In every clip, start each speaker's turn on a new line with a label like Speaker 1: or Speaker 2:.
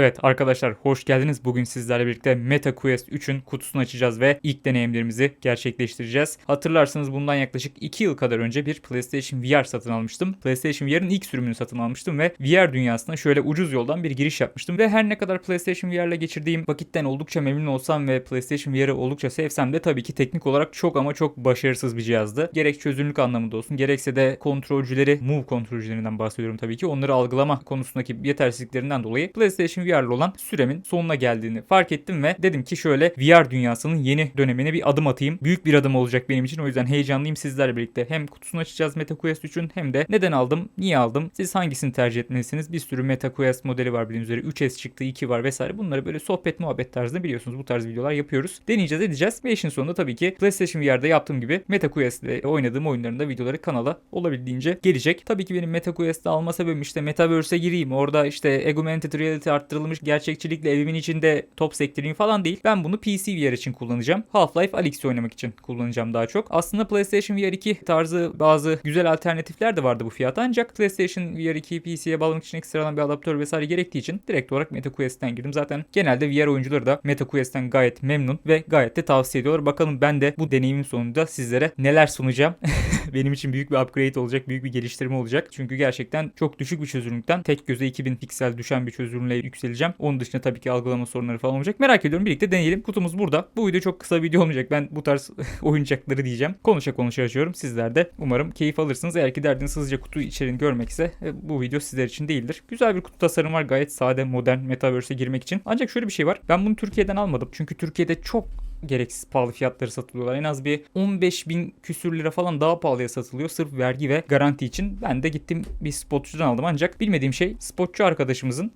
Speaker 1: Evet arkadaşlar hoş geldiniz. Bugün sizlerle birlikte Meta Quest 3'ün kutusunu açacağız ve ilk deneyimlerimizi gerçekleştireceğiz. Hatırlarsanız bundan yaklaşık 2 yıl kadar önce bir PlayStation VR satın almıştım. PlayStation VR'ın ilk sürümünü satın almıştım ve VR dünyasına şöyle ucuz yoldan bir giriş yapmıştım. Ve her ne kadar PlayStation VR ile geçirdiğim vakitten oldukça memnun olsam ve PlayStation VR'ı oldukça sevsem de tabii ki teknik olarak çok ama çok başarısız bir cihazdı. Gerek çözünürlük anlamında olsun gerekse de kontrolcüleri, Move kontrolcülerinden bahsediyorum tabii ki. Onları algılama konusundaki yetersizliklerinden dolayı PlayStation VR'lı olan süremin sonuna geldiğini fark ettim ve dedim ki şöyle VR dünyasının yeni dönemine bir adım atayım. Büyük bir adım olacak benim için. O yüzden heyecanlıyım sizlerle birlikte. Hem kutusunu açacağız MetaQuest 3'ün hem de neden aldım, niye aldım, siz hangisini tercih etmelisiniz? Bir sürü MetaQuest modeli var bildiğiniz üzere. 3S çıktı, 2 var vesaire. Bunları böyle sohbet muhabbet tarzında biliyorsunuz. Bu tarz videolar yapıyoruz. Deneyeceğiz edeceğiz ve işin sonunda tabii ki PlayStation VR'da yaptığım gibi MetaQuest'te oynadığım oyunların da videoları kanala olabildiğince gelecek. Tabii ki benim MetaQuest'te alma sebebim işte Metaverse'e gireyim. Orada işte augmented reality arttırılmış gerçekçilikle evimin içinde top sektireyim falan değil. Ben bunu PC VR için kullanacağım. Half-Life Alyx oynamak için kullanacağım daha çok. Aslında PlayStation VR 2 tarzı bazı güzel alternatifler de vardı bu fiyata ancak PlayStation VR 2'yi PC'ye bağlamak için ekstradan bir adaptör vesaire gerektiği için direkt olarak MetaQuest'ten girdim. Zaten genelde VR oyuncuları da MetaQuest'ten gayet memnun ve gayet de tavsiye ediyorlar. Bakalım ben de bu deneyimin sonunda sizlere neler sunacağım. Benim için büyük bir upgrade olacak, büyük bir geliştirme olacak. Çünkü gerçekten çok düşük bir çözünürlükten tek göze 2000 piksel düşen bir çözünürlüğe yükseleceğim. Onun dışında tabii ki algılama sorunları falan olacak. Merak ediyorum. Birlikte deneyelim. Kutumuz burada. Bu video çok kısa video olmayacak. Ben bu tarz oyuncakları diyeceğim. Konuşa konuşa açıyorum. Sizler de umarım keyif alırsınız. Eğer ki derdiniz hızlıca kutu içeriğini görmek ise e, bu video sizler için değildir. Güzel bir kutu tasarım var. Gayet sade, modern, metaverse'e girmek için. Ancak şöyle bir şey var. Ben bunu Türkiye'den almadım. Çünkü Türkiye'de çok gereksiz pahalı fiyatları satılıyorlar. En az bir 15 bin küsür lira falan daha pahalıya satılıyor. Sırf vergi ve garanti için. Ben de gittim bir spotçudan aldım. Ancak bilmediğim şey spotçu arkadaşımızın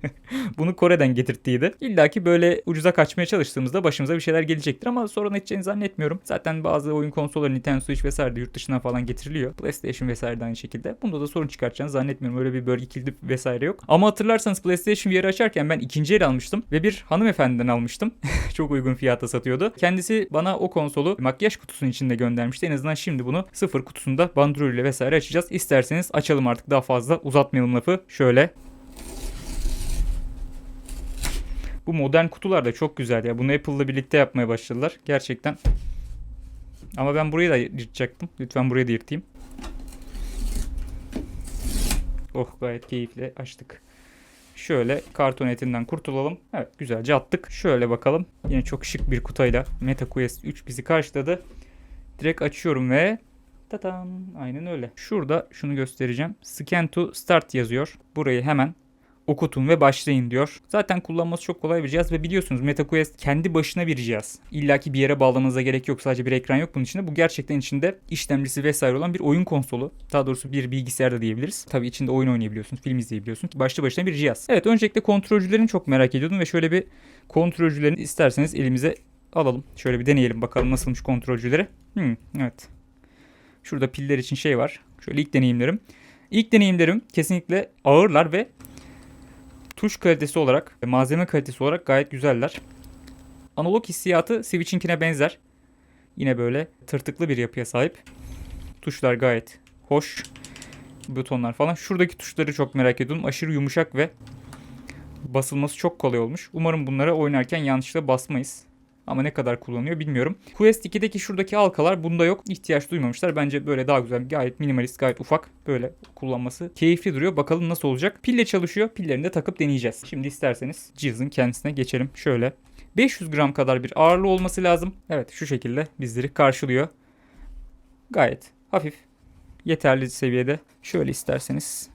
Speaker 1: bunu Kore'den getirttiğiydi. İlla ki böyle ucuza kaçmaya çalıştığımızda başımıza bir şeyler gelecektir ama sorun edeceğini zannetmiyorum. Zaten bazı oyun konsolları Nintendo Switch vesaire de yurt dışından falan getiriliyor. PlayStation vesaire de aynı şekilde. Bunda da sorun çıkartacağını zannetmiyorum. Öyle bir bölge kilidi vesaire yok. Ama hatırlarsanız PlayStation VR'ı açarken ben ikinci el almıştım ve bir hanımefendiden almıştım. Çok uygun fiyata satıyordu. Kendisi bana o konsolu makyaj kutusunun içinde göndermişti. En azından şimdi bunu sıfır kutusunda bandrolüyle vesaire açacağız. İsterseniz açalım artık daha fazla uzatmayalım lafı. Şöyle Bu modern kutular da çok güzel ya. Bunu Apple'la birlikte yapmaya başladılar. Gerçekten. Ama ben burayı da yırtacaktım. Lütfen burayı da yırtayım. Oh gayet keyifli açtık. Şöyle karton etinden kurtulalım. Evet güzelce attık. Şöyle bakalım. Yine çok şık bir kutayla MetaQuest 3 bizi karşıladı. Direkt açıyorum ve tatam aynen öyle. Şurada şunu göstereceğim. Scan to start yazıyor. Burayı hemen okutun ve başlayın diyor. Zaten kullanması çok kolay bir cihaz ve biliyorsunuz MetaQuest kendi başına bir cihaz. İlla ki bir yere bağlamanıza gerek yok. Sadece bir ekran yok bunun içinde. Bu gerçekten içinde işlemcisi vesaire olan bir oyun konsolu. Daha doğrusu bir bilgisayar da diyebiliriz. Tabii içinde oyun oynayabiliyorsunuz, film izleyebiliyorsunuz. Başlı başına bir cihaz. Evet öncelikle kontrolcülerini çok merak ediyordum ve şöyle bir kontrolcülerini isterseniz elimize alalım. Şöyle bir deneyelim bakalım nasılmış kontrolcüleri. Hmm, evet. Şurada piller için şey var. Şöyle ilk deneyimlerim. İlk deneyimlerim kesinlikle ağırlar ve tuş kalitesi olarak, malzeme kalitesi olarak gayet güzeller. Analog hissiyatı Switch'inkine benzer. Yine böyle tırtıklı bir yapıya sahip. Tuşlar gayet hoş. Butonlar falan. Şuradaki tuşları çok merak ediyorum. Aşırı yumuşak ve basılması çok kolay olmuş. Umarım bunlara oynarken yanlışlıkla basmayız. Ama ne kadar kullanıyor bilmiyorum. Quest 2'deki şuradaki halkalar bunda yok. İhtiyaç duymamışlar. Bence böyle daha güzel. Gayet minimalist, gayet ufak. Böyle kullanması keyifli duruyor. Bakalım nasıl olacak. Pille çalışıyor. Pillerini de takıp deneyeceğiz. Şimdi isterseniz cihazın kendisine geçelim. Şöyle. 500 gram kadar bir ağırlığı olması lazım. Evet şu şekilde bizleri karşılıyor. Gayet hafif. Yeterli seviyede. Şöyle isterseniz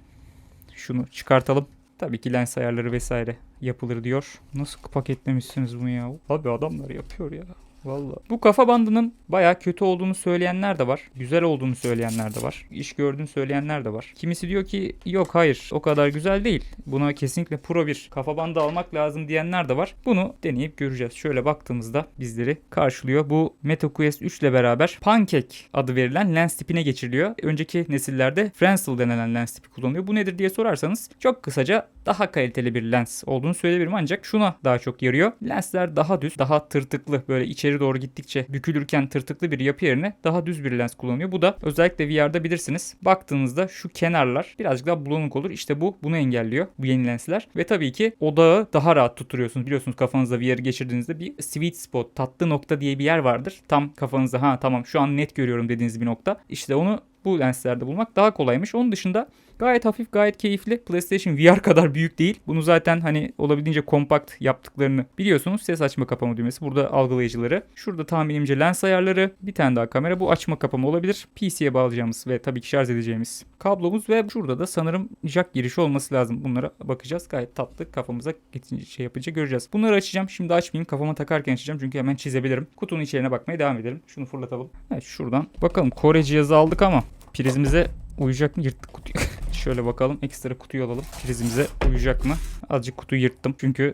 Speaker 1: şunu çıkartalım. Tabii ki lens ayarları vesaire yapılır diyor. Nasıl paketlemişsiniz bunu ya? Abi adamlar yapıyor ya. Valla. Bu kafa bandının baya kötü olduğunu söyleyenler de var. Güzel olduğunu söyleyenler de var. İş gördüğünü söyleyenler de var. Kimisi diyor ki yok hayır o kadar güzel değil. Buna kesinlikle pro bir kafa bandı almak lazım diyenler de var. Bunu deneyip göreceğiz. Şöyle baktığımızda bizleri karşılıyor. Bu MetaQuest 3 ile beraber Pancake adı verilen lens tipine geçiriliyor. Önceki nesillerde Fresnel denilen lens tipi kullanılıyor. Bu nedir diye sorarsanız çok kısaca daha kaliteli bir lens olduğunu söyleyebilirim ancak şuna daha çok yarıyor. Lensler daha düz, daha tırtıklı böyle içeri içeri doğru gittikçe bükülürken tırtıklı bir yapı yerine daha düz bir lens kullanıyor. Bu da özellikle VR'da bilirsiniz. Baktığınızda şu kenarlar birazcık daha bulanık olur. İşte bu bunu engelliyor bu yeni lensler. Ve tabii ki odağı daha rahat tutturuyorsunuz. Biliyorsunuz kafanızda VR'ı geçirdiğinizde bir sweet spot, tatlı nokta diye bir yer vardır. Tam kafanızda ha tamam şu an net görüyorum dediğiniz bir nokta. İşte onu bu lenslerde bulmak daha kolaymış. Onun dışında Gayet hafif, gayet keyifli. PlayStation VR kadar büyük değil. Bunu zaten hani olabildiğince kompakt yaptıklarını biliyorsunuz. Ses açma kapama düğmesi. Burada algılayıcıları. Şurada tahminimce lens ayarları. Bir tane daha kamera. Bu açma kapama olabilir. PC'ye bağlayacağımız ve tabii ki şarj edeceğimiz kablomuz ve şurada da sanırım jack girişi olması lazım. Bunlara bakacağız. Gayet tatlı. Kafamıza geçince şey yapınca göreceğiz. Bunları açacağım. Şimdi açmayayım. Kafama takarken açacağım. Çünkü hemen çizebilirim. Kutunun içeriğine bakmaya devam edelim. Şunu fırlatalım. Evet şuradan. Bakalım Kore cihazı aldık ama prizimize uyacak mı? Yırttık kutuyu. Şöyle bakalım. Ekstra kutuyu alalım. Prizimize uyacak mı? Azıcık kutuyu yırttım. Çünkü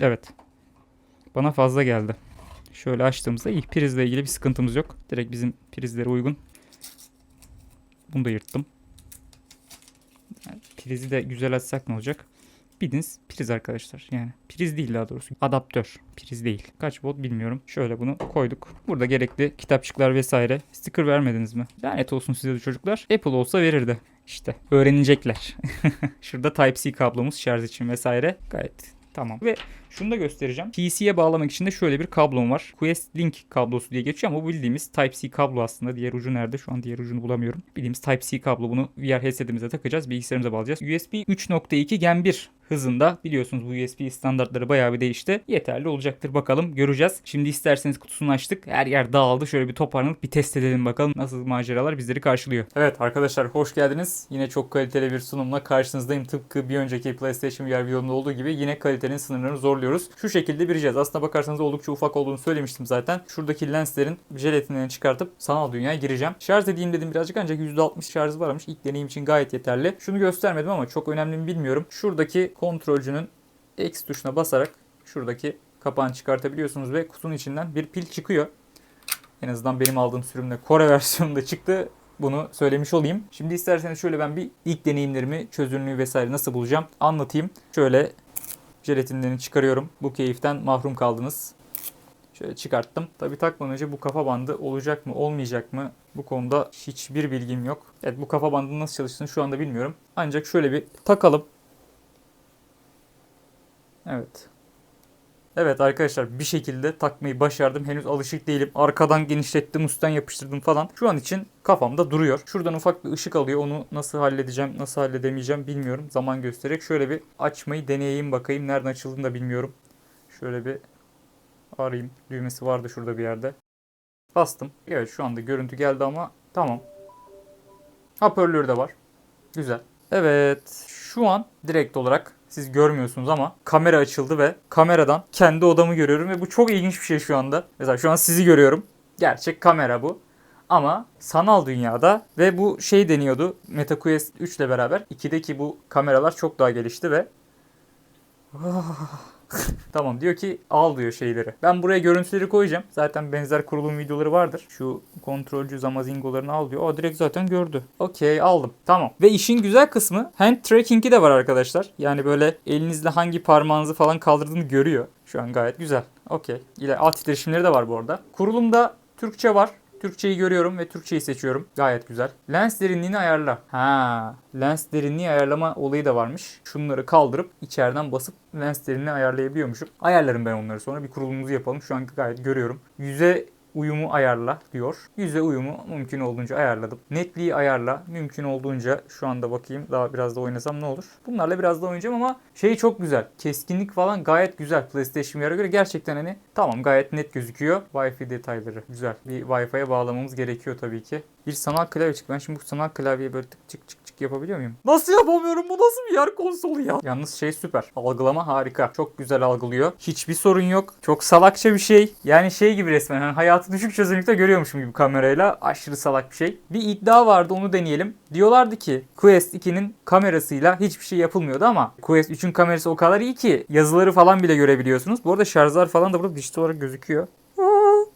Speaker 1: evet. Bana fazla geldi. Şöyle açtığımızda iyi. Prizle ilgili bir sıkıntımız yok. Direkt bizim prizlere uygun. Bunu da yırttım. Yani prizi de güzel açsak ne olacak? Bildiğiniz priz arkadaşlar. Yani priz değil daha doğrusu. Adaptör. Priz değil. Kaç volt bilmiyorum. Şöyle bunu koyduk. Burada gerekli kitapçıklar vesaire. Sticker vermediniz mi? Lanet olsun size de çocuklar. Apple olsa verirdi. İşte öğrenecekler. Şurada Type-C kablomuz şarj için vesaire. Gayet tamam. Ve şunu da göstereceğim. PC'ye bağlamak için de şöyle bir kablom var. Quest Link kablosu diye geçiyor ama bu bildiğimiz Type-C kablo aslında. Diğer ucu nerede? Şu an diğer ucunu bulamıyorum. Bildiğimiz Type-C kablo. Bunu VR headsetimize takacağız. Bilgisayarımıza bağlayacağız. USB 3.2 Gen 1 hızında biliyorsunuz bu USB standartları bayağı bir değişti. Yeterli olacaktır bakalım göreceğiz. Şimdi isterseniz kutusunu açtık. Her yer dağıldı. Şöyle bir toparlanıp bir test edelim bakalım nasıl maceralar bizleri karşılıyor. Evet arkadaşlar hoş geldiniz. Yine çok kaliteli bir sunumla karşınızdayım. Tıpkı bir önceki PlayStation VR videomda olduğu gibi yine kalitenin sınırlarını zorluyoruz. Şu şekilde bir cihaz. Aslına bakarsanız oldukça ufak olduğunu söylemiştim zaten. Şuradaki lenslerin jelatinlerini çıkartıp sanal dünyaya gireceğim. Şarj edeyim dedim birazcık ancak %60 şarjı varmış. İlk deneyim için gayet yeterli. Şunu göstermedim ama çok önemli mi bilmiyorum. Şuradaki kontrolcünün X tuşuna basarak şuradaki kapağını çıkartabiliyorsunuz ve kutunun içinden bir pil çıkıyor. En azından benim aldığım sürümde Kore versiyonunda çıktı. Bunu söylemiş olayım. Şimdi isterseniz şöyle ben bir ilk deneyimlerimi, çözünürlüğü vesaire nasıl bulacağım anlatayım. Şöyle jelatinlerini çıkarıyorum. Bu keyiften mahrum kaldınız. Şöyle çıkarttım. Tabi takmadan önce bu kafa bandı olacak mı olmayacak mı bu konuda hiçbir bilgim yok. Evet bu kafa bandının nasıl çalıştığını şu anda bilmiyorum. Ancak şöyle bir takalım. Evet. Evet arkadaşlar bir şekilde takmayı başardım. Henüz alışık değilim. Arkadan genişlettim, üstten yapıştırdım falan. Şu an için kafamda duruyor. Şuradan ufak bir ışık alıyor. Onu nasıl halledeceğim, nasıl halledemeyeceğim bilmiyorum. Zaman gösterecek. Şöyle bir açmayı deneyeyim bakayım. Nereden açıldığını da bilmiyorum. Şöyle bir arayayım. Düğmesi vardı şurada bir yerde. Bastım. Evet şu anda görüntü geldi ama tamam. Hoparlör de var. Güzel. Evet. Şu an direkt olarak siz görmüyorsunuz ama kamera açıldı ve kameradan kendi odamı görüyorum ve bu çok ilginç bir şey şu anda. Mesela şu an sizi görüyorum. Gerçek kamera bu. Ama sanal dünyada ve bu şey deniyordu MetaQuest 3 ile beraber 2'deki bu kameralar çok daha gelişti ve tamam diyor ki al diyor şeyleri. Ben buraya görüntüleri koyacağım. Zaten benzer kurulum videoları vardır. Şu kontrolcü zamazingolarını al diyor. O direkt zaten gördü. Okey aldım. Tamam. Ve işin güzel kısmı hand tracking'i de var arkadaşlar. Yani böyle elinizle hangi parmağınızı falan kaldırdığını görüyor. Şu an gayet güzel. Okey. İle alt titreşimleri de var bu arada. Kurulumda Türkçe var. Türkçeyi görüyorum ve Türkçeyi seçiyorum. Gayet güzel. Lens derinliğini ayarla. Ha, lens derinliği ayarlama olayı da varmış. Şunları kaldırıp içeriden basıp lens derinliğini ayarlayabiliyormuşum. Ayarlarım ben onları sonra. Bir kurulumuzu yapalım. Şu an gayet görüyorum. Yüze uyumu ayarla diyor. Yüze uyumu mümkün olduğunca ayarladım. Netliği ayarla. Mümkün olduğunca şu anda bakayım daha biraz da oynasam ne olur. Bunlarla biraz da oynayacağım ama şey çok güzel. Keskinlik falan gayet güzel PlayStation VR'a göre. Gerçekten hani tamam gayet net gözüküyor. Wi-Fi detayları güzel. Bir Wi-Fi'ye bağlamamız gerekiyor tabii ki. Bir sanal klavye çıktı. Ben şimdi bu sanal klavyeyi böyle tık çık çık çık yapabiliyor muyum? Nasıl yapamıyorum? Bu nasıl bir yer konsolu ya? Yalnız şey süper. Algılama harika. Çok güzel algılıyor. Hiçbir sorun yok. Çok salakça bir şey. Yani şey gibi resmen. Hani düşük çözünürlükte görüyormuşum gibi kamerayla. Aşırı salak bir şey. Bir iddia vardı onu deneyelim. Diyorlardı ki Quest 2'nin kamerasıyla hiçbir şey yapılmıyordu ama Quest 3'ün kamerası o kadar iyi ki yazıları falan bile görebiliyorsunuz. Bu arada şarjlar falan da burada dijital olarak gözüküyor.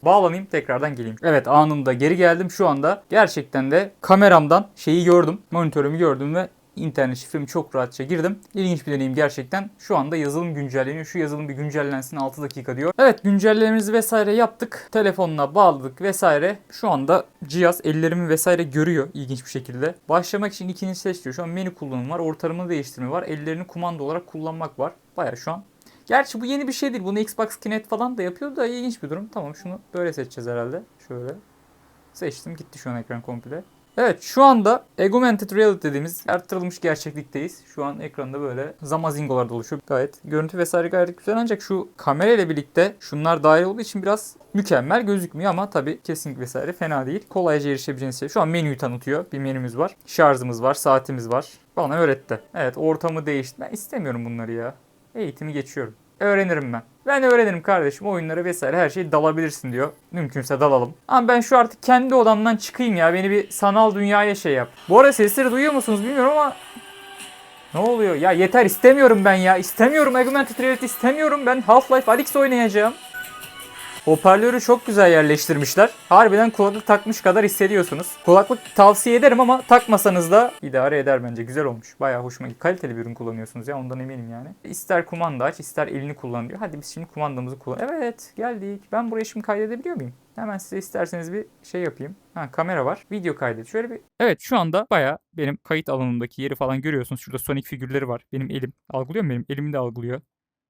Speaker 1: Bağlanayım tekrardan geleyim. Evet anında geri geldim şu anda. Gerçekten de kameramdan şeyi gördüm. Monitörümü gördüm ve internet şifremi çok rahatça girdim. İlginç bir deneyim gerçekten. Şu anda yazılım güncelleniyor. Şu yazılım bir güncellensin 6 dakika diyor. Evet güncellememizi vesaire yaptık. Telefonuna bağladık vesaire. Şu anda cihaz ellerimi vesaire görüyor ilginç bir şekilde. Başlamak için ikini seç diyor. Şu an menü kullanım var. Ortamını değiştirme var. Ellerini kumanda olarak kullanmak var. Baya şu an Gerçi bu yeni bir şey değil. Bunu Xbox Kinect falan da yapıyor da ilginç bir durum. Tamam şunu böyle seçeceğiz herhalde. Şöyle. Seçtim. Gitti şu an ekran komple. Evet şu anda Augmented Reality dediğimiz artırılmış gerçeklikteyiz. Şu an ekranda böyle zamazingolar oluşuyor. Gayet görüntü vesaire gayet güzel ancak şu kamera ile birlikte şunlar dahil olduğu için biraz mükemmel gözükmüyor ama tabii kesinlikle vesaire fena değil. Kolayca erişebileceğiniz şey. Şu an menüyü tanıtıyor. Bir menümüz var. Şarjımız var. Saatimiz var. Bana öğretti. Evet ortamı değişti. Ben istemiyorum bunları ya. Eğitimi geçiyorum. Öğrenirim ben. Ben öğrenirim kardeşim oyunları vesaire her şeyi dalabilirsin diyor. Mümkünse dalalım. Ama ben şu artık kendi odamdan çıkayım ya. Beni bir sanal dünyaya şey yap. Bu arada sesleri duyuyor musunuz bilmiyorum ama ne oluyor? Ya yeter istemiyorum ben ya. İstemiyorum Augmented Reality istemiyorum. Ben Half-Life Alyx oynayacağım. Hoparlörü çok güzel yerleştirmişler. Harbiden kulaklık takmış kadar hissediyorsunuz. Kulaklık tavsiye ederim ama takmasanız da idare eder bence. Güzel olmuş. Bayağı hoşuma gitti. Kaliteli bir ürün kullanıyorsunuz ya ondan eminim yani. İster kumanda aç ister elini kullan diyor. Hadi biz şimdi kumandamızı kullan. Evet geldik. Ben buraya şimdi kaydedebiliyor muyum? Hemen size isterseniz bir şey yapayım. Ha kamera var. Video kaydet. Şöyle bir... Evet şu anda baya benim kayıt alanımdaki yeri falan görüyorsunuz. Şurada Sonic figürleri var. Benim elim. Algılıyor mu benim? Elimi de algılıyor.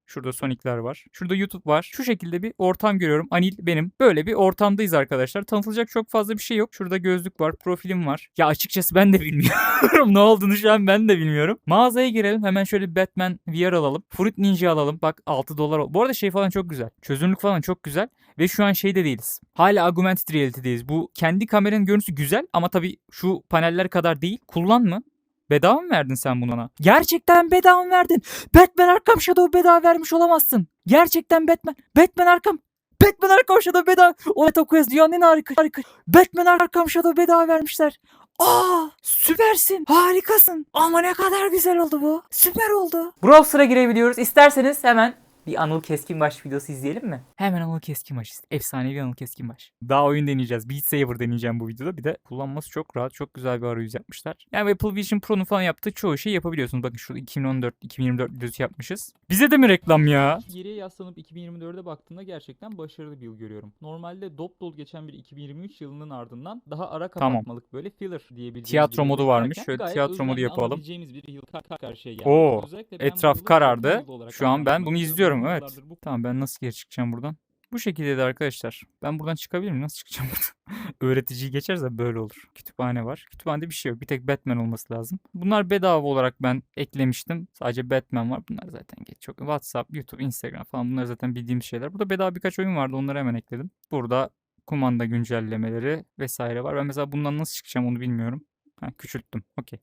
Speaker 1: Şurada Sonic'ler var. Şurada YouTube var. Şu şekilde bir ortam görüyorum. Anil benim. Böyle bir ortamdayız arkadaşlar. Tanıtılacak çok fazla bir şey yok. Şurada gözlük var. Profilim var. Ya açıkçası ben de bilmiyorum. ne olduğunu şu an ben de bilmiyorum. Mağazaya girelim. Hemen şöyle Batman VR alalım. Fruit Ninja alalım. Bak 6 dolar. ol- Bu arada şey falan çok güzel. Çözünürlük falan çok güzel. Ve şu an şeyde değiliz. Hala augmented reality'deyiz. Bu kendi kameranın görüntüsü güzel ama tabii şu paneller kadar değil. Kullanma. Bedava mı verdin sen bunu bana? Gerçekten bedava mı verdin? Batman Arkham Shadow bedava vermiş olamazsın. Gerçekten Batman. Batman Arkham. Batman Arkham Shadow bedava. O MetaQuest dünyanın en harika, harika. Batman Arkham Shadow bedava vermişler. Aa süpersin. Harikasın. Ama ne kadar güzel oldu bu. Süper oldu. Browser'a girebiliyoruz. İsterseniz hemen bir Anıl Keskinbaş videosu izleyelim mi? Hemen Anıl Keskinbaş. Efsanevi Anıl Keskinbaş. Daha oyun deneyeceğiz. Beat Saber deneyeceğim bu videoda. Bir de kullanması çok rahat. Çok güzel bir arayüz yapmışlar. Yani Apple Vision Pro'nun falan yaptığı çoğu şeyi yapabiliyorsunuz. Bakın şurada 2014-2024 videosu yapmışız. Bize de mi reklam ya? Geriye yaslanıp 2024'e baktığımda gerçekten başarılı bir yıl görüyorum. Normalde dop dolu geçen bir 2023 yılının ardından daha ara
Speaker 2: Tamam.
Speaker 1: kapatmalık böyle filler diyebileceğimiz
Speaker 2: Tiyatro modu varmış. Şöyle
Speaker 1: gayet
Speaker 2: tiyatro modu yapalım.
Speaker 1: bir yıl kar- karşıya geldik.
Speaker 2: Oo, Etraf karardı. Şu an ben bunu
Speaker 1: istiyorum.
Speaker 2: İzliyorum evet. Tamam ben nasıl geri çıkacağım buradan? Bu şekilde de arkadaşlar. Ben buradan çıkabilir miyim? Nasıl çıkacağım buradan? Öğreticiyi geçerse böyle olur. Kütüphane var. Kütüphanede bir şey yok. Bir tek Batman olması lazım. Bunlar bedava olarak ben eklemiştim. Sadece Batman var. Bunlar zaten geç. Çok WhatsApp, YouTube, Instagram falan bunlar zaten bildiğim şeyler. Burada bedava birkaç oyun vardı. Onları hemen ekledim. Burada kumanda güncellemeleri vesaire var. Ben mesela bundan nasıl çıkacağım onu bilmiyorum. Ha, küçülttüm. Okey.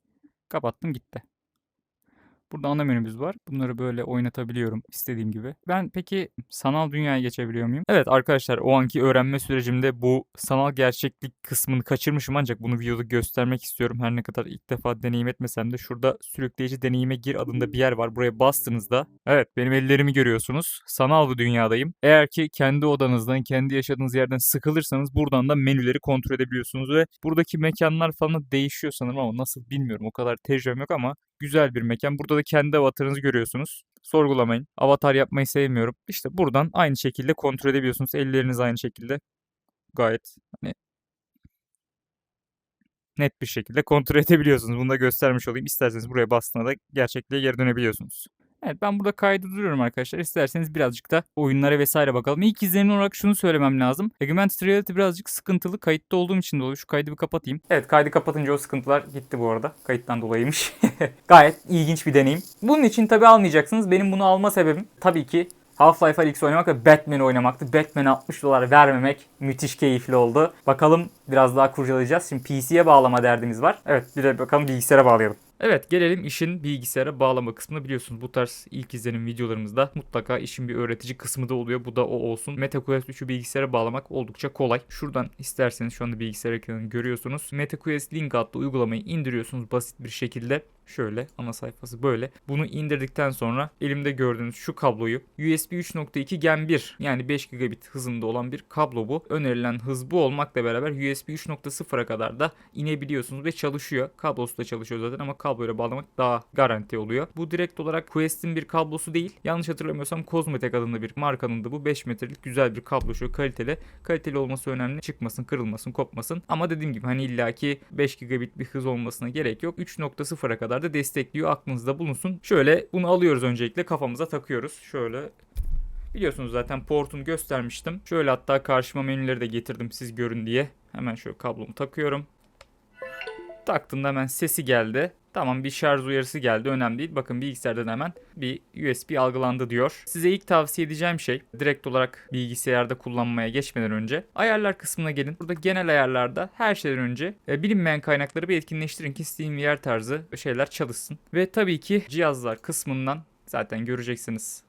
Speaker 2: Kapattım gitti. Burada ana menümüz var. Bunları böyle oynatabiliyorum istediğim gibi. Ben peki sanal dünyaya geçebiliyor muyum? Evet arkadaşlar o anki öğrenme sürecimde bu sanal gerçeklik kısmını kaçırmışım ancak bunu videoda göstermek istiyorum. Her ne kadar ilk defa deneyim etmesem de şurada sürükleyici deneyime gir adında bir yer var. Buraya bastığınızda evet benim ellerimi görüyorsunuz. Sanal bir dünyadayım. Eğer ki kendi odanızdan, kendi yaşadığınız yerden sıkılırsanız buradan da menüleri kontrol edebiliyorsunuz ve buradaki mekanlar falan değişiyor sanırım ama nasıl bilmiyorum. O kadar tecrübem yok ama güzel bir mekan. Burada da kendi avatarınızı görüyorsunuz. Sorgulamayın. Avatar yapmayı sevmiyorum. İşte buradan aynı şekilde kontrol edebiliyorsunuz. Elleriniz aynı şekilde. Gayet hani net bir şekilde kontrol edebiliyorsunuz. Bunu da göstermiş olayım. İsterseniz buraya bastığında da gerçekliğe geri dönebiliyorsunuz. Evet ben burada kaydı duruyorum arkadaşlar. İsterseniz birazcık da oyunlara vesaire bakalım. İlk izlenim olarak şunu söylemem lazım. Augmented Reality birazcık sıkıntılı. Kayıtta olduğum için dolayı şu kaydı bir kapatayım. Evet kaydı kapatınca o sıkıntılar gitti bu arada. Kayıttan dolayıymış. Gayet ilginç bir deneyim. Bunun için tabi almayacaksınız. Benim bunu alma sebebim tabii ki Half-Life Alyx oynamak ve Batman oynamaktı. Batman'e 60 dolar vermemek müthiş keyifli oldu. Bakalım biraz daha kurcalayacağız. Şimdi PC'ye bağlama derdimiz var. Evet bir de bakalım bilgisayara bağlayalım. Evet gelelim işin bilgisayara bağlama kısmına biliyorsunuz bu tarz ilk izlenim videolarımızda mutlaka işin bir öğretici kısmı da oluyor. Bu da o olsun. MetaQuest 3'ü bilgisayara bağlamak oldukça kolay. Şuradan isterseniz şu anda bilgisayar ekranını görüyorsunuz. MetaQuest Link adlı uygulamayı indiriyorsunuz basit bir şekilde.
Speaker 1: Şöyle ana sayfası böyle. Bunu indirdikten sonra elimde gördüğünüz şu kabloyu USB 3.2 Gen 1 yani 5 gigabit hızında olan bir kablo bu. Önerilen hız bu olmakla beraber USB 3.0'a kadar da inebiliyorsunuz ve çalışıyor. Kablosu da çalışıyor zaten ama kabloyla bağlamak daha garanti oluyor. Bu direkt olarak Quest'in bir kablosu değil. Yanlış hatırlamıyorsam Cosmotek adında bir markanın da bu 5 metrelik güzel bir kablo şu kaliteli. Kaliteli olması önemli. Çıkmasın, kırılmasın, kopmasın. Ama dediğim gibi hani illaki 5 gigabit bir hız olmasına gerek yok. 3.0'a kadar da destekliyor. Aklınızda bulunsun. Şöyle bunu alıyoruz öncelikle kafamıza takıyoruz. Şöyle Biliyorsunuz zaten portunu göstermiştim. Şöyle hatta karşıma menüleri de getirdim siz görün diye. Hemen şöyle kablomu takıyorum. Taktığımda hemen sesi geldi. Tamam bir şarj uyarısı geldi önemli değil. Bakın bilgisayardan hemen bir USB algılandı diyor. Size ilk tavsiye edeceğim şey direkt olarak bilgisayarda kullanmaya geçmeden önce ayarlar kısmına gelin. Burada genel ayarlarda her şeyden önce e, bilinmeyen kaynakları bir etkinleştirin ki SteamVR tarzı şeyler çalışsın. Ve tabii ki cihazlar kısmından zaten göreceksiniz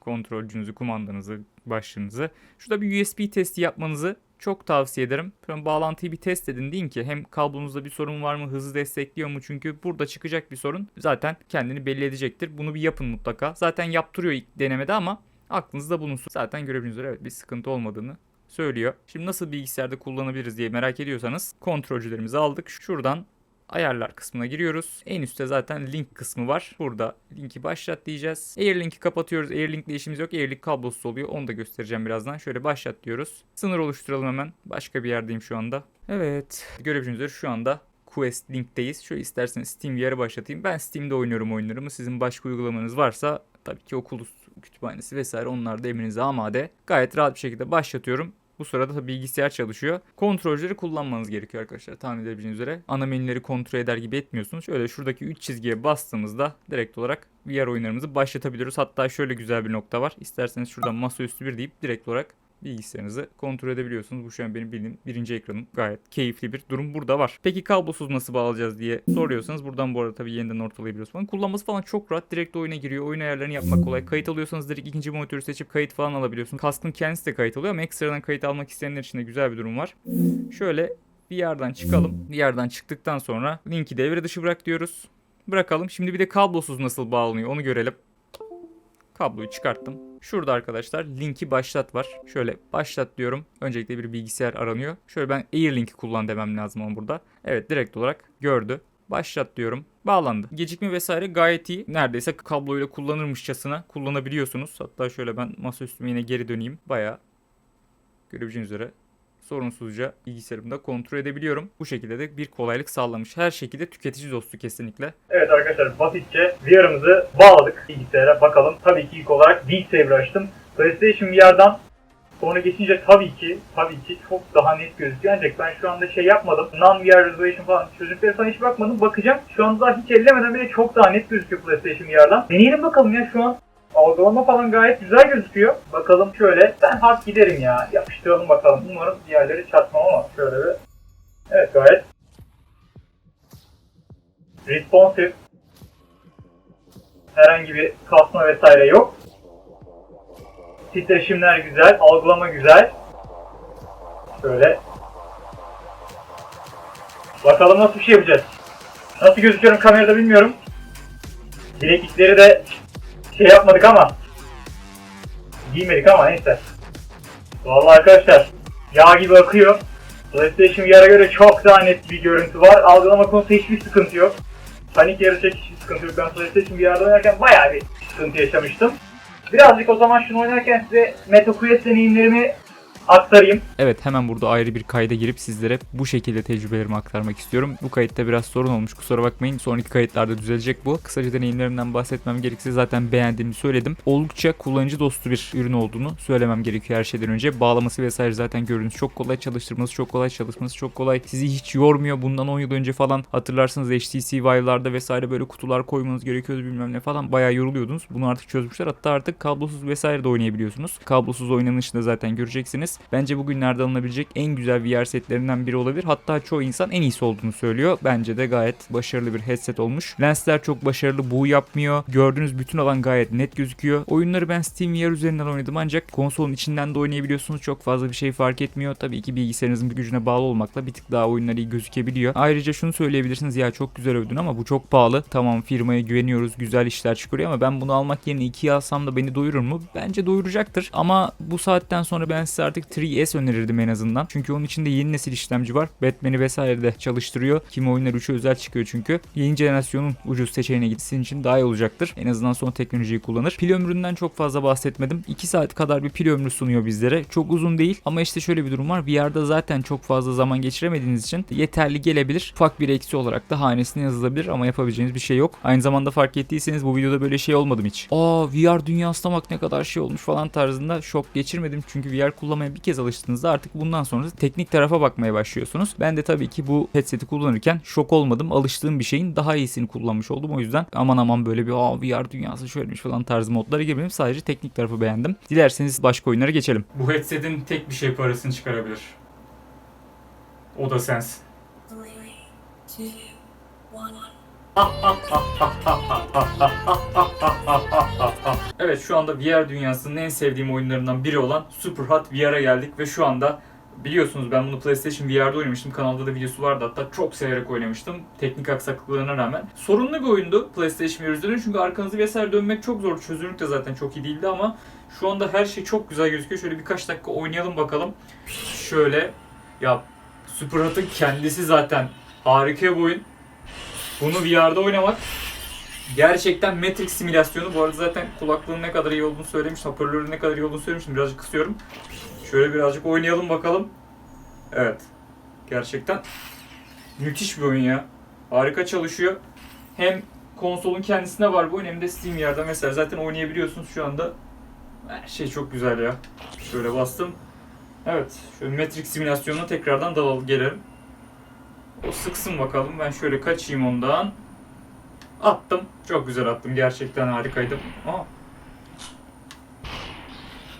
Speaker 1: kontrolcünüzü, kumandanızı, başlığınızı. Şurada bir USB testi yapmanızı çok tavsiye ederim. Sonra bağlantıyı bir test edin deyin ki hem kablonuzda bir sorun var mı, hızı destekliyor mu? Çünkü burada çıkacak bir sorun zaten kendini belli edecektir. Bunu bir yapın mutlaka. Zaten yaptırıyor ilk denemede ama aklınızda bulunsun. Zaten görebildiğiniz üzere evet bir sıkıntı olmadığını söylüyor. Şimdi nasıl bilgisayarda kullanabiliriz diye merak ediyorsanız kontrolcülerimizi aldık. Şuradan ayarlar kısmına giriyoruz. En üstte zaten link kısmı var. Burada linki başlat diyeceğiz. Airlink'i kapatıyoruz. Airlink'le işimiz yok. Airlink kablosuz oluyor. Onu da göstereceğim birazdan. Şöyle başlat diyoruz. Sınır oluşturalım hemen. Başka bir yerdeyim şu anda. Evet. Görebildiğiniz üzere şu anda Quest linkteyiz. Şöyle isterseniz Steam VR'ı başlatayım. Ben Steam'de oynuyorum oyunlarımı. Sizin başka uygulamanız varsa tabii ki okul kütüphanesi vesaire onlar da emrinize amade. Gayet rahat bir şekilde başlatıyorum. Bu sırada da bilgisayar çalışıyor. Kontrolcüleri kullanmanız gerekiyor arkadaşlar. Tahmin edebileceğiniz üzere. Ana menüleri kontrol eder gibi etmiyorsunuz. Şöyle şuradaki 3 çizgiye bastığımızda direkt olarak VR oyunlarımızı başlatabiliyoruz. Hatta şöyle güzel bir nokta var. İsterseniz şuradan masaüstü bir deyip direkt olarak bilgisayarınızı kontrol edebiliyorsunuz. Bu şu an benim bildiğim birinci ekranım. Gayet keyifli bir durum burada var. Peki kablosuz nasıl bağlayacağız diye soruyorsanız buradan bu arada tabii yeniden ortalayabiliyorsunuz falan. Kullanması falan çok rahat. Direkt oyuna giriyor. Oyun ayarlarını yapmak kolay. Kayıt alıyorsanız direkt ikinci monitörü seçip kayıt falan alabiliyorsunuz. Kaskın kendisi de kayıt alıyor ama ekstradan kayıt almak isteyenler için de güzel bir durum var. Şöyle bir yerden çıkalım. Bir yerden çıktıktan sonra linki devre dışı bırak diyoruz. Bırakalım. Şimdi bir de kablosuz nasıl bağlanıyor onu görelim. Kabloyu çıkarttım. Şurada arkadaşlar linki başlat var. Şöyle başlat diyorum. Öncelikle bir bilgisayar aranıyor. Şöyle ben Airlink'i kullan demem lazım ama burada. Evet direkt olarak gördü. Başlat diyorum. Bağlandı. Gecikme vesaire gayet iyi. Neredeyse kabloyla kullanırmışçasına kullanabiliyorsunuz. Hatta şöyle ben masaüstüme yine geri döneyim. Bayağı görebileceğiniz üzere sorunsuzca bilgisayarımda kontrol edebiliyorum. Bu şekilde de bir kolaylık sağlamış. Her şekilde tüketici dostu kesinlikle.
Speaker 3: Evet arkadaşlar basitçe VR'ımızı bağladık bilgisayara bakalım. Tabii ki ilk olarak Saber açtım. PlayStation VR'dan sonra geçince tabii ki tabii ki çok daha net gözüküyor. Ancak ben şu anda şey yapmadım. Non-VR resolution falan çözünürlüğe falan hiç bakmadım. Bakacağım. Şu anda hiç ellemeden bile çok daha net gözüküyor PlayStation VR'dan. Deneyelim bakalım ya şu an algılama falan gayet güzel gözüküyor. Bakalım şöyle. Ben hard giderim ya. Yapıştıralım bakalım. Umarım diğerleri çatmam ama şöyle bir. Evet gayet responsive herhangi bir kasma vesaire yok. Titreşimler güzel, algılama güzel. Şöyle. Bakalım nasıl bir şey yapacağız. Nasıl gözüküyorum kamerada bilmiyorum. Bileklikleri de şey yapmadık ama giymedik ama neyse. Vallahi arkadaşlar yağ gibi akıyor. PlayStation VR'a göre çok daha net bir görüntü var. Algılama konusunda hiçbir sıkıntı yok. Panik yarışacak hiçbir sıkıntı yok. Ben PlayStation VR'da oynarken bayağı bir sıkıntı yaşamıştım. Birazcık o zaman şunu oynarken size MetaQuest deneyimlerimi aktarayım.
Speaker 1: Evet hemen burada ayrı bir kayda girip sizlere bu şekilde tecrübelerimi aktarmak istiyorum. Bu kayıtta biraz sorun olmuş kusura bakmayın. Sonraki kayıtlarda düzelecek bu. Kısaca deneyimlerimden bahsetmem gerekirse zaten beğendiğimi söyledim. Oldukça kullanıcı dostu bir ürün olduğunu söylemem gerekiyor her şeyden önce. Bağlaması vesaire zaten gördüğünüz çok kolay çalıştırması çok kolay çalışması çok kolay. Sizi hiç yormuyor. Bundan 10 yıl önce falan hatırlarsanız HTC Vive'larda vesaire böyle kutular koymanız gerekiyordu bilmem ne falan. Bayağı yoruluyordunuz. Bunu artık çözmüşler. Hatta artık kablosuz vesaire de oynayabiliyorsunuz. Kablosuz oynanışı da zaten göreceksiniz.
Speaker 4: Bence bugünlerde alınabilecek en güzel VR setlerinden biri olabilir. Hatta çoğu insan en iyisi olduğunu söylüyor. Bence de gayet başarılı bir headset olmuş. Lensler çok başarılı, buğu yapmıyor. Gördüğünüz bütün alan gayet net gözüküyor. Oyunları ben Steam VR üzerinden oynadım ancak konsolun içinden de oynayabiliyorsunuz. Çok fazla bir şey fark etmiyor. Tabii ki bilgisayarınızın gücüne bağlı olmakla bir tık daha oyunlar iyi gözükebiliyor. Ayrıca şunu söyleyebilirsiniz ya çok güzel övdün ama bu çok pahalı. Tamam firmaya güveniyoruz. Güzel işler çıkarıyor ama ben bunu almak yerine 2'ye alsam da beni doyurur mu? Bence doyuracaktır. Ama bu saatten sonra ben size artık 3S önerirdim en azından. Çünkü onun içinde yeni nesil işlemci var. Batman'i vesaire de çalıştırıyor. Kimi oyunlar 3'e özel çıkıyor çünkü. Yeni jenerasyonun ucuz seçeneğine gitsin için daha iyi olacaktır. En azından son teknolojiyi kullanır. Pil ömründen çok fazla bahsetmedim. 2 saat kadar bir pil ömrü sunuyor bizlere. Çok uzun değil ama işte şöyle bir durum var. VR'da zaten çok fazla zaman geçiremediğiniz için yeterli gelebilir. Ufak bir eksi olarak da hanesine yazılabilir ama yapabileceğiniz bir şey yok. Aynı zamanda fark ettiyseniz bu videoda böyle şey olmadım hiç. Aa VR dünyasına bak ne kadar şey olmuş falan tarzında şok geçirmedim. Çünkü VR kullanmaya bir kez alıştığınızda artık bundan sonra teknik tarafa bakmaya başlıyorsunuz. Ben de tabii ki bu headset'i kullanırken şok olmadım. Alıştığım bir şeyin daha iyisini kullanmış oldum. O yüzden aman aman böyle bir aa VR dünyası şöylemiş falan tarzı modlara girmedim. Sadece teknik tarafı beğendim. Dilerseniz başka oyunlara geçelim.
Speaker 1: Bu headset'in tek bir şey parasını çıkarabilir. O da sensin. Evet şu anda VR dünyasının en sevdiğim oyunlarından biri olan Superhot VR'a geldik ve şu anda biliyorsunuz ben bunu PlayStation VR'da oynamıştım. Kanalda da videosu vardı hatta çok severek oynamıştım. Teknik aksaklıklarına rağmen. Sorunlu bir oyundu PlayStation VR üzerinde çünkü arkanızı vesaire dönmek çok zor. Çözünürlük de zaten çok iyi değildi ama şu anda her şey çok güzel gözüküyor. Şöyle birkaç dakika oynayalım bakalım. Şöyle ya Superhot'ın kendisi zaten harika bir oyun. Bunu VR'da oynamak Gerçekten Matrix simülasyonu. Bu arada zaten kulaklığın ne kadar iyi olduğunu söylemiştim. Hoparlörün ne kadar iyi olduğunu söylemiştim. Birazcık kısıyorum. Şöyle birazcık oynayalım bakalım. Evet. Gerçekten müthiş bir oyun ya. Harika çalışıyor. Hem konsolun kendisine var bu oyun hem de Steam yerden mesela zaten oynayabiliyorsunuz şu anda. Her şey çok güzel ya. Şöyle bastım. Evet. Şöyle Matrix simülasyonuna tekrardan dalalım gelelim. O sıksın bakalım. Ben şöyle kaçayım ondan. Attım. Çok güzel attım. Gerçekten harikaydım. Aa.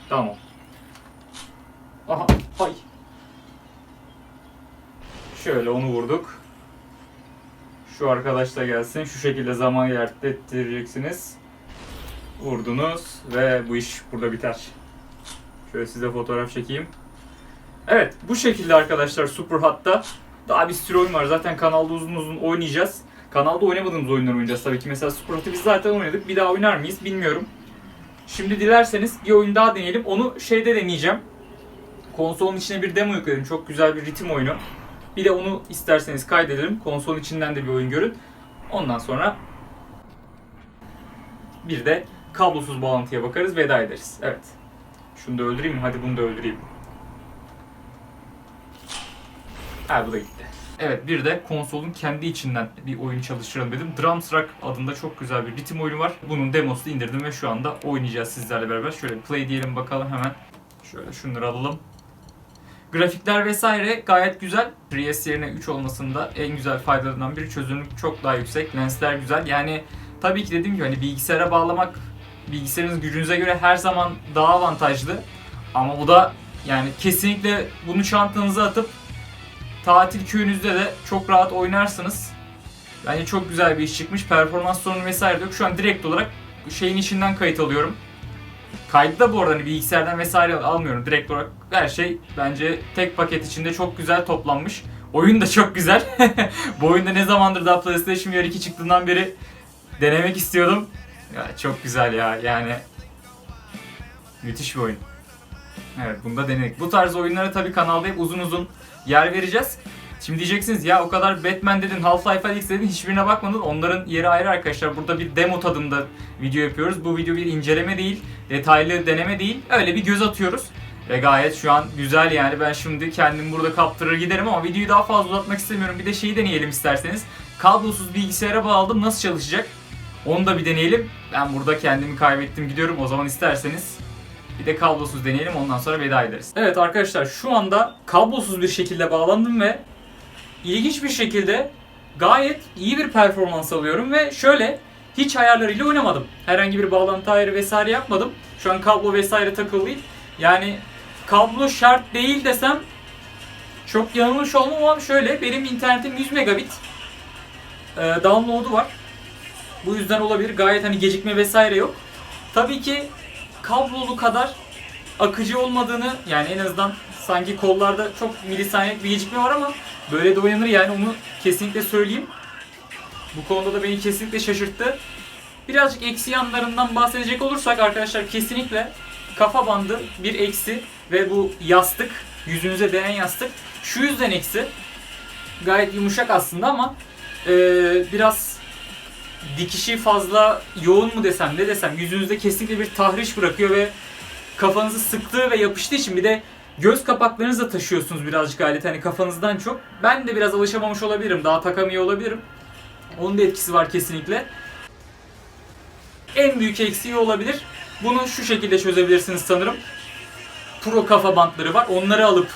Speaker 1: Tamam. Aha. Hay. Şöyle onu vurduk. Şu arkadaş da gelsin. Şu şekilde zaman ettireceksiniz. Vurdunuz ve bu iş burada biter. Şöyle size fotoğraf çekeyim. Evet bu şekilde arkadaşlar Super Hot'ta daha bir sürü oyun var. Zaten kanalda uzun uzun oynayacağız. Kanalda oynamadığımız oyunlar oynayacağız tabii ki. Mesela Super Hot'u biz zaten oynadık. Bir daha oynar mıyız bilmiyorum. Şimdi dilerseniz bir oyun daha deneyelim. Onu şeyde deneyeceğim. Konsolun içine bir demo yükledim. Çok güzel bir ritim oyunu. Bir de onu isterseniz kaydedelim. Konsolun içinden de bir oyun görün. Ondan sonra bir de kablosuz bağlantıya bakarız veda ederiz. Evet. Şunu da öldüreyim mi? Hadi bunu da öldüreyim. Ha bu da gitti. Evet bir de konsolun kendi içinden bir oyun çalıştıralım dedim. Drums Rock adında çok güzel bir ritim oyunu var. Bunun demosunu indirdim ve şu anda oynayacağız sizlerle beraber. Şöyle play diyelim bakalım hemen. Şöyle şunları alalım. Grafikler vesaire gayet güzel. 3S yerine 3 olmasında en güzel faydalarından biri çözünürlük çok daha yüksek. Lensler güzel. Yani tabii ki dediğim gibi hani bilgisayara bağlamak bilgisayarınız gücünüze göre her zaman daha avantajlı. Ama bu da yani kesinlikle bunu çantanıza atıp tatil köyünüzde de çok rahat oynarsınız. Bence çok güzel bir iş çıkmış. Performans sorunu vesaire yok. Şu an direkt olarak şeyin içinden kayıt alıyorum. Kaydı da bu arada hani bilgisayardan vesaire almıyorum. Direkt olarak her şey bence tek paket içinde çok güzel toplanmış. Oyun da çok güzel. bu oyunda ne zamandır daha PlayStation VR 2 çıktığından beri denemek istiyordum. Ya çok güzel ya yani. Müthiş bir oyun. Evet bunu da denedik. Bu tarz oyunlara tabii kanalda hep uzun uzun yer vereceğiz. Şimdi diyeceksiniz ya o kadar Batman dedin, Half-Life Alyx dedin hiçbirine bakmadın. Onların yeri ayrı arkadaşlar. Burada bir demo tadında video yapıyoruz. Bu video bir inceleme değil, detaylı deneme değil. Öyle bir göz atıyoruz. Ve gayet şu an güzel yani. Ben şimdi kendimi burada kaptırır giderim ama videoyu daha fazla uzatmak istemiyorum. Bir de şeyi deneyelim isterseniz. Kablosuz bilgisayara bağladım nasıl çalışacak? Onu da bir deneyelim. Ben burada kendimi kaybettim gidiyorum. O zaman isterseniz bir de kablosuz deneyelim ondan sonra veda ederiz. Evet arkadaşlar şu anda kablosuz bir şekilde bağlandım ve ilginç bir şekilde gayet iyi bir performans alıyorum ve şöyle hiç ayarlarıyla oynamadım. Herhangi bir bağlantı ayarı vesaire yapmadım. Şu an kablo vesaire takılı değil. Yani kablo şart değil desem çok yanılmış olmam şöyle benim internetim 100 megabit e, download'u var. Bu yüzden olabilir. Gayet hani gecikme vesaire yok. Tabii ki kablolu kadar akıcı olmadığını yani en azından sanki kollarda çok milisaniyelik bir gecikme var ama böyle de oynanır yani onu kesinlikle söyleyeyim. Bu konuda da beni kesinlikle şaşırttı. Birazcık eksi yanlarından bahsedecek olursak arkadaşlar kesinlikle kafa bandı bir eksi ve bu yastık yüzünüze değen yastık şu yüzden eksi gayet yumuşak aslında ama eee, biraz dikişi fazla yoğun mu desem ne desem yüzünüzde kesinlikle bir tahriş bırakıyor ve kafanızı sıktığı ve yapıştığı için bir de göz kapaklarınızı da taşıyorsunuz birazcık alet hani kafanızdan çok. Ben de biraz alışamamış olabilirim. Daha takamıyor olabilirim. Onun da etkisi var kesinlikle. En büyük eksiği olabilir. Bunu şu şekilde çözebilirsiniz sanırım. Pro kafa bantları var. Onları alıp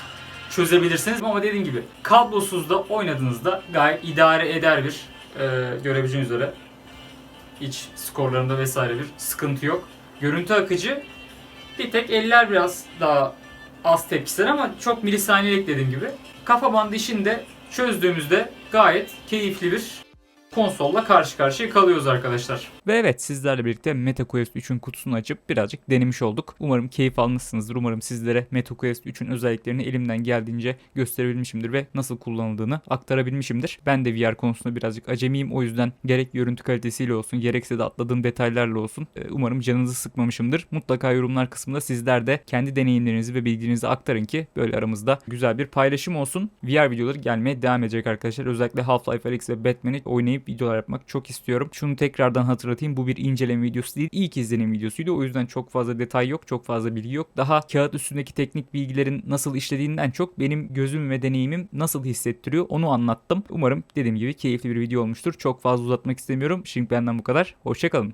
Speaker 1: çözebilirsiniz. Ama dediğim gibi kablosuz da oynadığınızda gayet idare eder bir e, görebileceğiniz üzere iç skorlarında vesaire bir sıkıntı yok. Görüntü akıcı. Bir tek eller biraz daha az tepkisel ama çok milisaniyelik dediğim gibi. Kafa bandı işini de çözdüğümüzde gayet keyifli bir konsolla karşı karşıya kalıyoruz arkadaşlar.
Speaker 2: Ve evet sizlerle birlikte MetaQuest 3'ün kutusunu açıp birazcık denemiş olduk. Umarım keyif almışsınızdır. Umarım sizlere MetaQuest 3'ün özelliklerini elimden geldiğince gösterebilmişimdir ve nasıl kullanıldığını aktarabilmişimdir. Ben de VR konusunda birazcık acemiyim. O yüzden gerek görüntü kalitesiyle olsun gerekse de atladığım detaylarla olsun. e, Umarım canınızı sıkmamışımdır. Mutlaka yorumlar kısmında sizler de kendi deneyimlerinizi ve bilgilerinizi aktarın ki böyle aramızda güzel bir paylaşım olsun. VR videoları gelmeye devam edecek arkadaşlar. Özellikle Half-Life Alyx ve Batman'i oynayıp videolar yapmak çok istiyorum. Şunu tekrardan hatırlatayım. Bu bir inceleme videosu değil. İlk izlenim videosuydu. O yüzden çok fazla detay yok. Çok fazla bilgi yok. Daha kağıt üstündeki teknik bilgilerin nasıl işlediğinden çok benim gözüm ve deneyimim nasıl hissettiriyor onu anlattım. Umarım dediğim gibi keyifli bir video olmuştur. Çok fazla uzatmak istemiyorum. Şimdi benden bu kadar. Hoşçakalın.